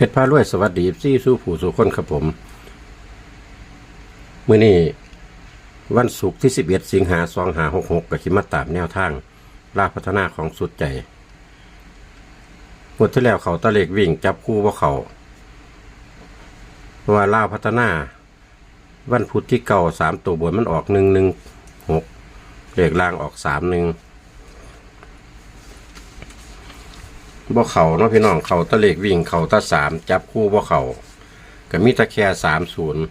เพชรพารวยสวัสดีซี่สู้ผู้สู่คนครับผมเมื้อนี้วันศุกร์ที่ 11 สิงหา2566ก็สิมาตามแนวทางลาพัฒนาของสุดใจงวดที่แล้วเขาตะเลกวิ่งจับคู่ว่าเขาเพราะว่าลาวพัฒนา วันพุธที่เก่าสามตัวบนมันออกหนึ่งหนึ่งหกเลขล่างออกสามหนึ่ง บ่เขาเนาะพี่น้องเขาตะเลกวิ่งเขาตะสามจับคู่บ่เขาก็มีตะแค่สามศูนย์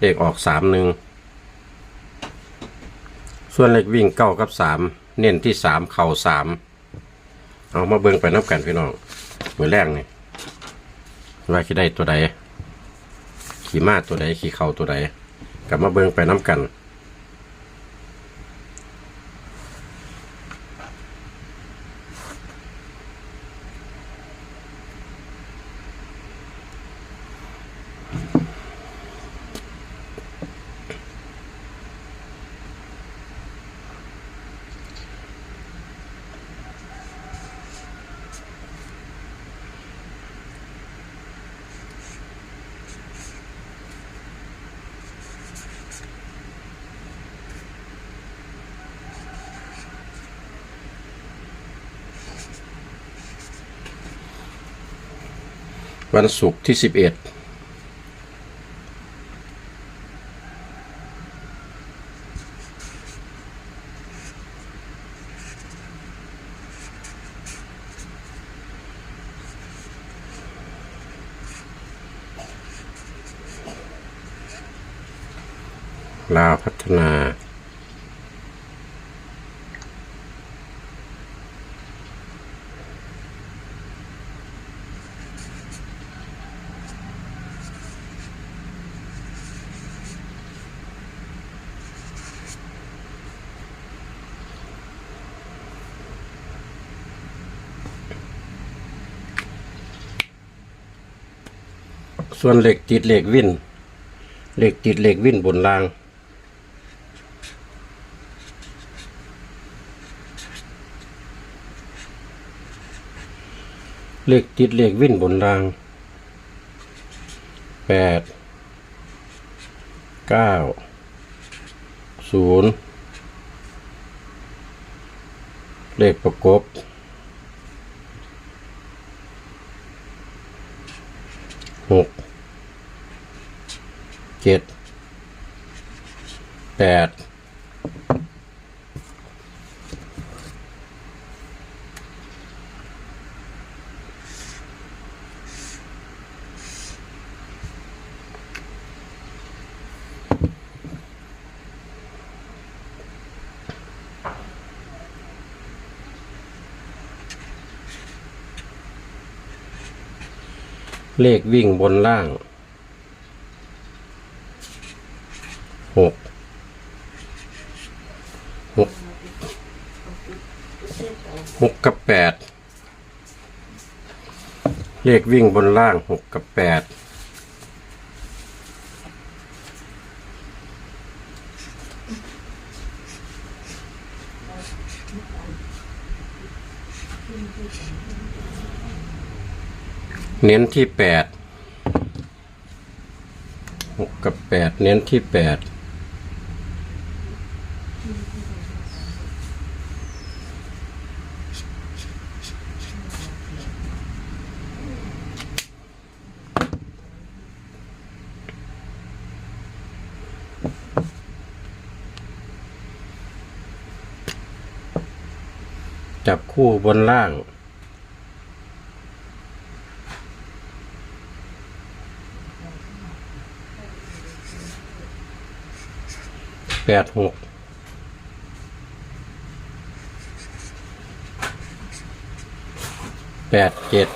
เลขออกสามหนึ่งส่วนเลขวิ่งเก้ากับสามเน้นที่สามเข่าสามเอามาเบิ่งไปนับกันพี่น้องมือแรกนี่ว่าคิดได้ตัวใดขี่ม้าตัวใดขี่เข่าตัวใดกลับมาเบิ่งไปน้ำกัน วันศุกร์ที่สิบเอ็ดลาวพัฒนา ส่วนเหล็กติดเหล็กวินเหล็กติดเหล็กวินบนราง เหล็กติดเหล็กวินบนรางแปดเก้าศูนย์เลขประกบ หกเจ็ดแปด เลขวิ่งบนล่างหกหกหกกับแปดเลขวิ่งบนล่างหกกับแปด เน้นที่แปดหกกับแปดเน้นที่แปดจับคู่บนล่าง แปดหกแปดเจ็ด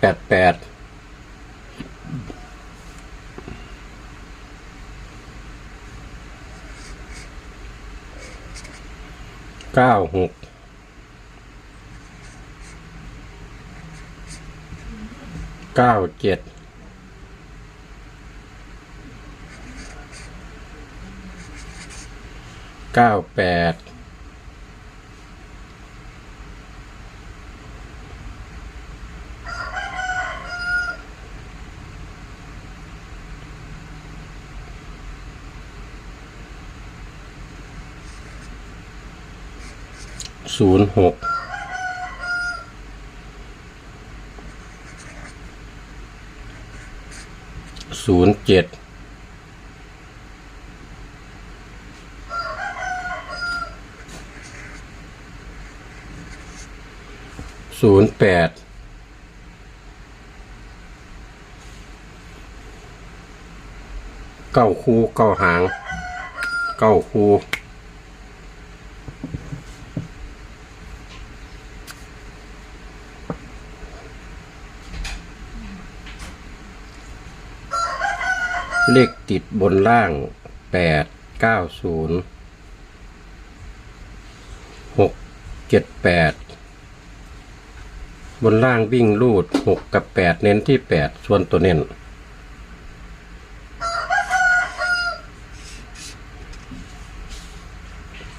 แปดแปดเก้าหกเก้าเจ็ด เก้าแปดศูนย์หกศูนย์เจ็ด ศูนย์แปดเก้าคูเก้าหางเก้าคูเลขติดบนล่าง 8 9 0 6 7 8 บนล่างวิ่งรูดหกกับแปดเน้นที่แปดส่วนตัวเน้น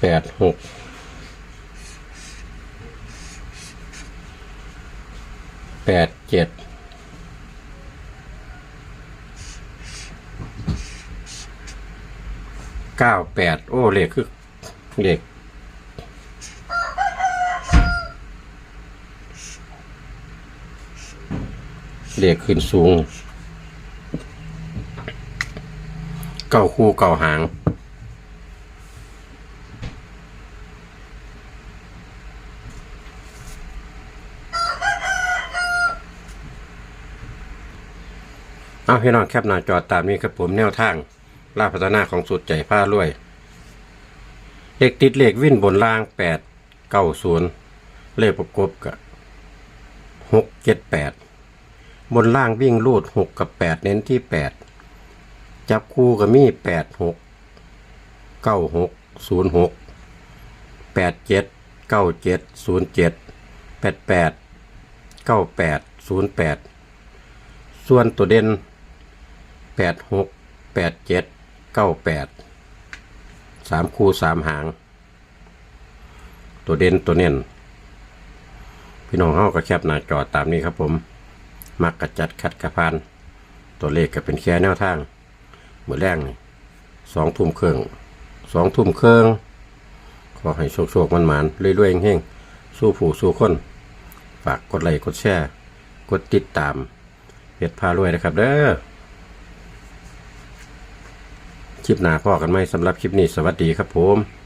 แปดหกแปดเจ็ดเก้าแปดโอ้เลขคือเลข เลขขึ้นสูง เก้าคู่เก้าหาง เอาพี่น้องแคปหน้าจอตามนี้ครับผมแนวทางล่าพัฒนาของสุดใจผ้ารวยเลขติดเลขวิ่นบนล่างแปดเก้าศูนย์เลขประกบกับหกเจ็ดแปด บนล่างวิ่งรูดหกกับแปดเน้นที่แปดจับคู่กับมีแปดหกเก้าหกศูนย์หกแปดเจ็ดเก้าเจ็ดศูนย์เจ็ดแปดแปดเก้าแปดศูนย์แปดส่วนตัวเด่นแปดหกแปดเจ็ดเก้าแปดสามคู่สามหาง ตัวเด่นตัวเน่นพี่น้องเฮาก็แคบหน้าจอตามนี้ครับผม มักกระจัดคัดกระพาน ตัวเลขก็เป็นแค่แนวทางเมื่อแรงนี่สองทุ่มเครื่องสองทุ่มเครื่องขอให้โชคโชคมันหมานเรื่อยๆเฮงๆสู้ผู้สู้คน ฝากกดไลค์กดแชร์ กดติดตามเพจพารวยนะครับเด้อคลิปหน้าพ่อกันไหมสำหรับคลิปนี้สวัสดีครับผม